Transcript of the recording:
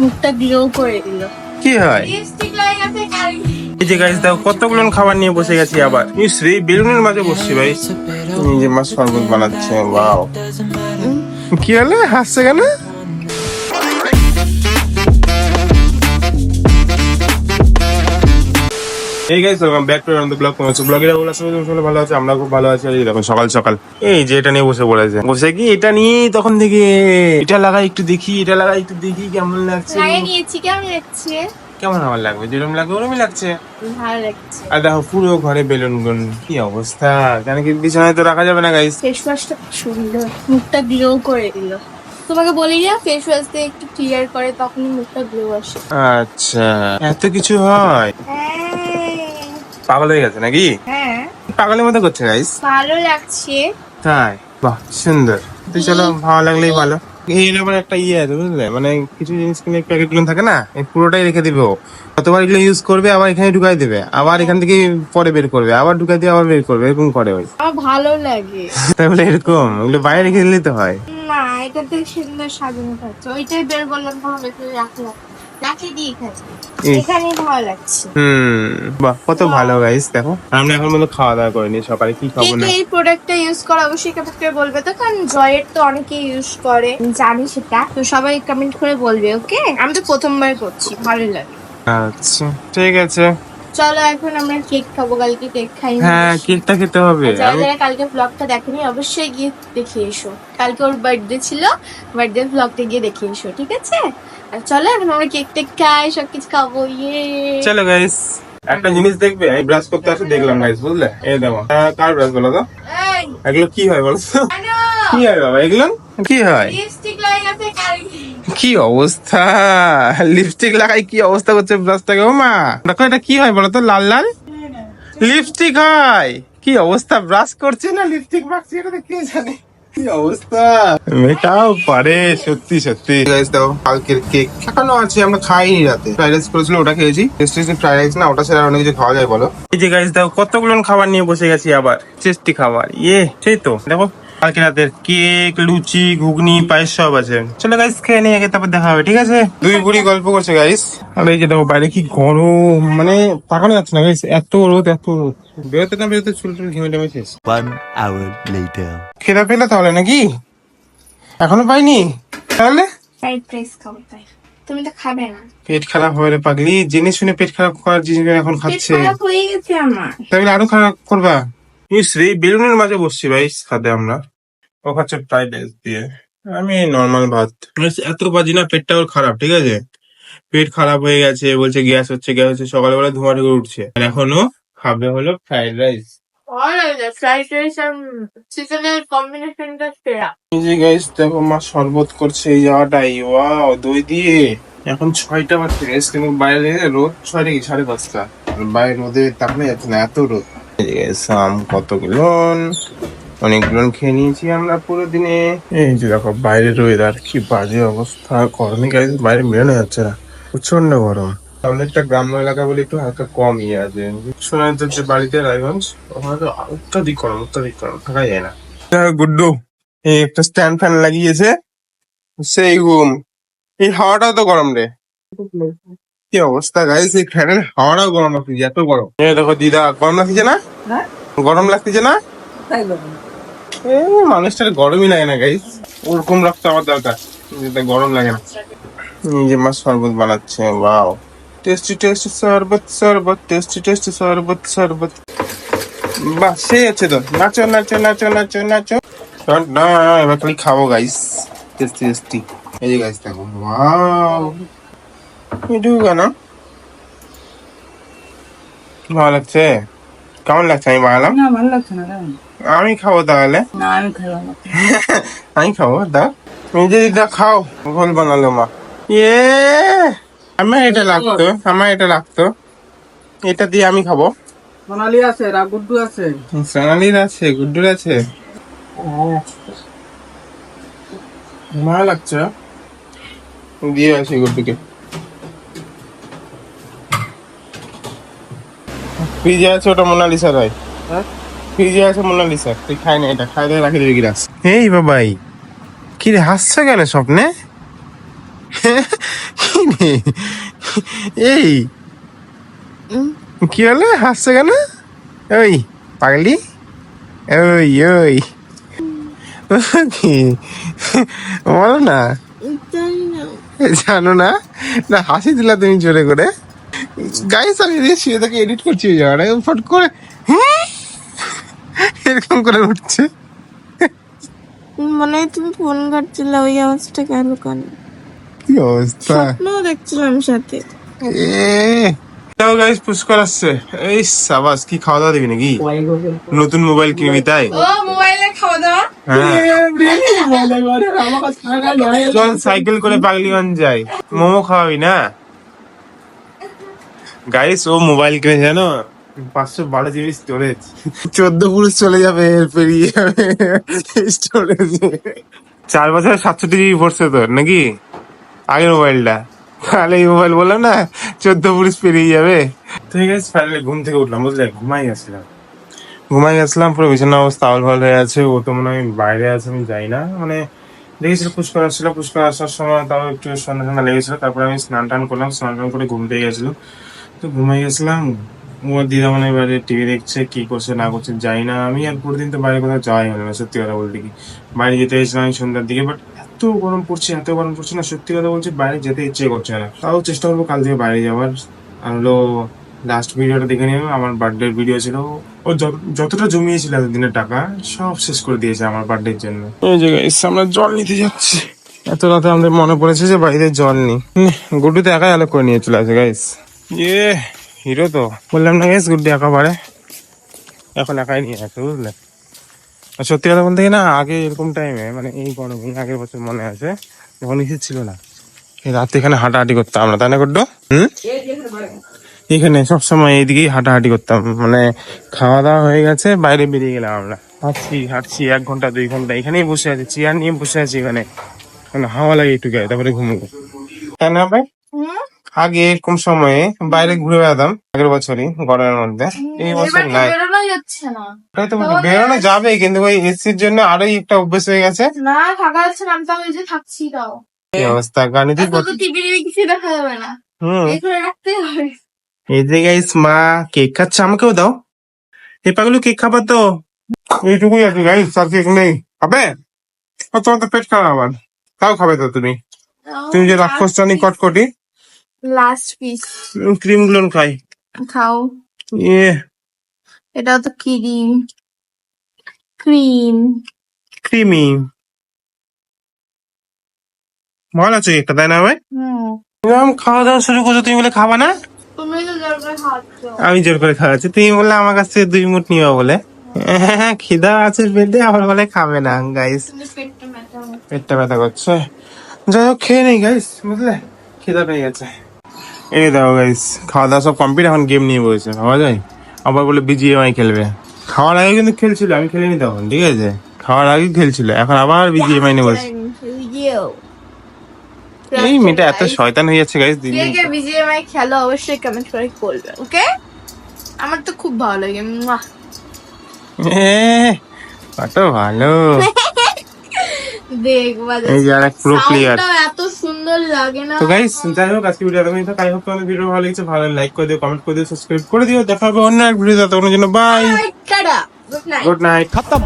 মুখটা গ্লো করে দিল। কি হয়? এই যে গাইস দাও কতগুলো খাবার নিয়ে বসে গেছি আবার। শ্রী বেলুনের মাঝে বসছি ভাই। নিজে মাছ শরবত বানাচ্ছে বাও কি হলো? হাসছে কেন? এই guys welcome back to another blog তোমার ব্লগের বলা সবাই তুমি ভালো আছে? আমরা খুব ভালো আছি। এই দেখো সকাল সকাল। এই যে এটা নিয়ে বসে পড়েছে। বসে কি? এটা নিয়ে তখন থেকে। এটা লাগাই একটু দেখি এটা লাগাই একটু দেখি কেমন লাগছে। লাগিয়ে নিয়েছি কেমন লাগছে? কেমন আমার লাগবে? যেরকম লাগবে ওরমই লাগছে। ভালো লাগছে। আর দেখো পুরো ঘরে বেলুন গুন কি অবস্থা? কেন কি বিছানায় তো রাখা যাবে না গাইস ফেস ওয়াশটা সুন্দর। মুখটা গ্লো করে দিল। তোমাকে বলি না ফেস ওয়াশ দিয়ে একটু ক্লিয়ার করে তখনই মুখটা গ্লো আসে। আচ্ছা। এত কিছু হয়? হ্যাঁ। পাগল হয়ে গেছে নাকি? হ্যাঁ। পাগলের মতো করছে গাইস ভালো লাগছে। তাই বাহ সুন্দর। তো চলো ভালো লাগলেই ভালো। একটা ইয়ে আছে বুঝলে? মানে কিছু জিনিস কিনে প্যাকেটগুলো থাকে না এই পুরোটাই রেখে দিবে ও। কতবার এগুলো ইউজ করবে আবার এখানে ঢুকাই দেবে। আবার এখান থেকে পরে বের করবে আবার ঢুকাই দিয়ে আবার বের করবে এরকম করে ওই। আমার ভালো লাগে। তাই বলে এরকম বাইরে রেখে দিলে তো হয়। না এটা থেকে সুন্দর সাজানো থাকছে। ওইটাই বের করলাম তখন রাখলাম। রাখি দিয়ে খাচ্ছি? এখানেই ভালো লাগছে। হুম বাহ কত ভালো গাইস দেখো। আমরা এখন মতো খাওয়া দাওয়া করিনি সকালে কি খাব না? এই প্রোডাক্টটা ইউজ করে অবশ্যই কমেন্ট করে বলবে তো? কারণ জয়ের তো অনেকেই ইউজ করে। আমি জানি সেটা তো সবাই কমেন্ট করে বলবে ওকে আমি তো প্রথমবার করছি ভালো লাগে। আচ্ছা ঠিক আছে। চলো এখন আমরা কেক খাব কালকে কেক খাই হ্যাঁ কেকটা খেতে হবে। যারা যারা কালকে ব্লগটা দেখেনি অবশ্যই গিয়ে দেখে এসো। কালকে ওর বার্থডে ছিল বার্থডে ব্লগটা গিয়ে দেখে এসো ঠিক আছে? চলো এখন আমরা কেক টেক খাই খাব ইয়ে চলো গাইস একটা জিনিস দেখবে আমি ব্রাশ করতে আসে দেখলাম গাইস বুঝলে? এই দেখো কার ব্রাশ বলো তো? এগুলো কি হয় বলো কি হয় বাবা এগুলো? কি হয়? কি অবস্থা? লিপস্টিক লাগাই কি অবস্থা করছে ব্রাশটাকে ও মা? দেখো এটা কি হয় বলো তো লাল লাল? লিপস্টিক হয়। কি অবস্থা ব্রাশ করছে না লিপস্টিক মাখছে এটা কে জানে কি অবস্থা? মেটাও পারে সত্যি সত্যি। গাইস দাও কালকের কেক এখনও আছে আমরা খাইনি রাতে। ফ্রাইড রাইস করেছিল ওটা খেয়েছি। টেস্টি ফ্রাইড রাইস না ওটা ছাড়া অনেক কিছু খাওয়া যায় বলো? এই যে গাইস দাও কতগুলো খাবার নিয়ে বসে গেছি আবার। টেস্টি খাবার ইয়ে সেই তো। দেখো কালকে রাতের কেক লুচি ঘুগনি পায়েস সব আছে। চলো গাইস খেয়ে নিয়ে আগে তারপর দেখা হবে ঠিক আছে? দুই বুড়ি গল্প করছে গাইস আর এই যে দেখো বাইরে কি গরম মানে তাকানো যাচ্ছে না গাইস এত রোদ এত রোদ। বেরোতে না বেরোতে চুল টুল ঘেমে টেমে শেষ। খেতে পেলে তাহলে নাকি? এখনও পাইনি? তাহলে? ফ্রাইড রাইস খাব তাই। তুমি তো খাবে না। পেট খারাপ হয়ে রে পাগলি। জেনে শুনে পেট খারাপ করার জিনিস এখন পেট খাচ্ছে। খারাপ হয়ে গেছে আমার। তাহলে আরও খারাপ করবা? ইস রে বেলুনের মাঝে বসছি ভাই খাতে আমরা। ও খাচ্ছে ফ্রাইড রাইস দিয়ে। আমি নর্মাল ভাত। এত বাজি না পেটটা ওর খারাপ ঠিক আছে? পেট খারাপ হয়ে গেছে বলছে গ্যাস হচ্ছে গ্যাস হচ্ছে সকালবেলা ধোঁয়া ঢুকে উঠছে। আর এখনও খাবে হলো ফ্রাইড রাইস দেখো মা শরবত করছে এই জায়গাটাই ওয়াও দই দিয়ে। এখন ছয়টা বাজছে গাইস কিন্তু বাইরে রোদ ছয়টা কি? সাড়ে পাঁচটা। বাইরে রোদে তাকানো যাচ্ছে না এত রোদ। আম কতগুলো খেয়ে নিয়েছি আমরা পুরো দিনে। এই যে দেখো কি বাজে অবস্থা। গরমে বাইরে যাচ্ছে না। প্রচণ্ড গরম। সামনে একটা গ্রাম্য এলাকা বলে একটু হালকা কম ইয়ে আছে। শোনা যাচ্ছে বাড়িতে রায়গঞ্জ, ওখানে তো অত্যাধিক গরম অত্যাধিক গরম থাকা যায় না। গুড্ডু একটা স্ট্যান্ড ফ্যান লাগিয়েছে। সেই ঘুম এই হাওয়াটাও তো গরম রে। কি অবস্থা গাইস এই ফ্যানের হাওয়াটাও গরম লাগছে এত গরম। এই দেখো দিদা গরম লাগছে না? গরম লাগছে না? এ মানুষটার গরমই লাগে না গাইস ওরকম রাখতে আমার দরকার যেটা গরম লাগে না। নিজে মা শরবত বানাচ্ছে ওয়াও টেস্টি টেস্টি শরবত শরবত টেস্টি টেস্টি শরবত শরবত। বাহ সেই আছে তো। নাচো নাচো নাচো নাচো নাচো। না এবার খালি খাব গাইস টেস্টি টেস্টি এই যে গাইস দেখো ওয়াও এটু কেন ভালো লাগছে কেমন লাগছে আমি বানালাম না ভালো লাগছে না আমি খাব তাহলে না আমি না। আমি খাব দা তুমি যদি দা খাও ভুল বানালো মা ইয়ে আমার এটা লাগতো আমার এটা লাগতো এটা দিয়ে আমি খাব সোনালি আছে রাগুড্ডু আছে সোনালির আছে গুড্ডুর আছে ভালো লাগছে দিয়ে আছে গুড্ডুকে ফ্রিজে আছে ওটা মোনালিসা রায় হ্যাঁ? ফ্রিজে আছে মোনালিসা তুই খাই না এটা খাই দিয়ে রাখি দিবি গিলাস এই বাবাই কি রে হাসছো কেন স্বপ্নে? এই কি হলো? হাসছে কেন? ওই পাগলি? ওই ওই। কি? বলো না। জানো না? না হাসি দিলা তুমি জোরে করে। গাইস আমি শুয়ে থেকে এডিট করছি ওই জায়গাটা ফট করে হ্যাঁ? এরকম করে উঠছে। মনে হয় তুমি ফোন ঘাটছিলে ওই আওয়াজটা কেন কেন কি অবস্থা? স্বপ্ন দেখছিলাম সাথে। এ। যাও গাইস পুষ্কর আসছে। এই সাবাস কি খাওয়া দাওয়া দিবি নাকি? নতুন মোবাইল কিনবি তাই? ও মোবাইলে খাওয়া দাওয়া হ্যাঁ চল সাইকেল করে পাগলিগঞ্জ যাই। মোমো খাওয়াবি না? গাইস ও মোবাইল কিনে জানো? পাঁচশো বারো জিবি স্টোরেজ চোদ্দ পুরুষ চলে যাবে এর পেরিয়ে। যাবে স্টোরেজে চার বছর সাতষট্টি জিবি পড়ছে তোর নাকি? আগের মোবাইলটা তাহলে এই মোবাইল বললাম না চোদ্দ পুরুষ পেরিয়ে যাবে। ঠিক আছে ফাইনালি ঘুম থেকে উঠলাম বুঝলে? ঘুমাই গেছিলাম। ঘুমাই গেছিলাম পুরো বিছানা অবস্থা আউল ফাউল হয়ে আছে ও তো মনে হয় বাইরে আছে আমি যাই না। মানে দেখেছিল পুষ্কর আসছিল পুষ্কর আসার সময় তাও একটু সন্ধ্যা সন্ধ্যা লেগেছিল তারপরে আমি স্নান টান করলাম স্নান টান করে ঘুম পেয়ে গেছিল। তো ঘুমাই গেছিলাম। ওর দিদা মানে বাইরে টিভি দেখছে কি করছে না করছে যাই না। আমি আর পুরো দিন তো বাইরে কোথাও যাওয়াই হলো না সত্যি কথা বলতে কি। বাইরে যেতে গেছিলাম আমি সন্ধ্যার দিকে বাট এত গরম পড়ছে এত গরম পড়ছে না সত্যি কথা বলছি বাইরে যেতে ইচ্ছে করছে না। তাও চেষ্টা করব কাল থেকে বাইরে যাওয়ার। আর হলো লাস্ট ভিডিওটা দেখে নিও আমার বার্থডে ভিডিও ছিল। ও যত- যতটা জমিয়েছিল এতদিনের টাকা সব শেষ করে দিয়েছে আমার বার্থডের জন্য। এই যে গাইস আমরা জল নিতে যাচ্ছি। এত রাতে আমাদের মনে পড়েছে যে বাড়িতে জল নেই। গুড্ডু তো একাই আলোক করে নিয়ে চলে আসে গাইস ইয়ে হিরো তো। বললাম না গাইস গুড্ডু একা পারে এখন একাই নিয়ে আসে বুঝলে? আর সত্যি কথা বলতে না, আগে এরকম টাইমে মানে এই গরমে আগের বছর মনে আছে, যখন কিছু ছিল না, এই রাতে এখানে হাঁটাহাঁটি করতাম আমরা, তাই না গুড্ডু? হুম? এখানে সবসময় এইদিকেই হাঁটাহাঁটি করতাম মানে খাওয়া দাওয়া হয়ে গেছে, বাইরে বেরিয়ে গেলাম আমরা। হাঁটছি হাঁটছি, এক ঘণ্টা, দুই ঘণ্টা, এখানেই বসে আছি, চেয়ার নিয়ে বসে আছি এখানে। মানে হাওয়া লাগে একটু গায়ে, তারপরে ঘুমবো। তাই না ভাই? আগে এরকম সময়ে বাইরে ঘুরে বেড়াতাম আগের বছরই গরমের মধ্যে। এই বছর নাই। তো বেরোনো যাবে কিন্তু ওই এসির জন্য আরোই একটা অভ্যেস হয়ে গেছে। না থাকা যাচ্ছে না আমি এই যে থাকছি তাও কি অবস্থা? তো টিভি টিভি কিছু দেখা যাবে না। হুম। এই রাখতে হবে। এই যে গাইস মা কেক খাচ্ছে আমাকেও দাও। এই পাগলু কেক খাবার তো। এইটুকুই আছে গাইস আর কেক নেই। খাবে? তোমার তো পেট খারাপ আবার। তাও খাবে তো তুমি। তুমি যে রাক্ষসানি কটকটি। লাস্ট পিস ক্রিমগুলো খাই। খাও। ইয়ে। এটা তো ক্রিম ক্রিম ক্রিমি ভালো আছে কেকটা তাই না ভাই? এরকম খাওয়া দাওয়া শুরু করছ তুমি বলে খাবা না? আমি জোর করে খাওয়াচ্ছি। তুমি বললে আমার কাছ থেকে দুই মুঠ নিবা বলে। হ্যাঁ খিদা আছে পেটে আবার বলে খাবে না গাইস পেটটা ব্যথা করছে। যাই হোক খেয়ে নেই গাইস বুঝলে? খিদা পেয়ে গেছে। এই দাও গাইস খাওয়া দাওয়া সব কমপ্লিট এখন গেম নিয়ে বসেছে ভাবা যায়? আবার বলে বিজিএমআই খেলবে। খাওয়ার আগে কিন্তু খেলছিল আমি খেলিনি তখন ঠিক আছে? খাওয়ার আগে খেলছিল এখন আবার বিজিএমআই নিয়ে বসে এই মেয়েটা এত শয়তান হয়ে যাচ্ছে গাইস দিন কে কে বিজিএমআই খেলো অবশ্যই কমেন্ট করে বলবে ওকে আমার তো খুব ভালো লাগে। কত ভালো। দেখ বাজে এই যে আরেক pro player। সাউন্ডটাও এত সুন্দর লাগে না। তো গাইস যাই হোক আজকে ভিডিও এরকমই থাক আই হোপ তোমাদের ভিডিও ভালো লেগেছে ভালো লাইক করে দিও কমেন্ট করে দিও সাবস্ক্রাইব করে দিও। দেখা হবে অন্য এক ভিডিও ততক্ষণের জন্য বাই টাটা। গুড নাইট গুড নাইট খতম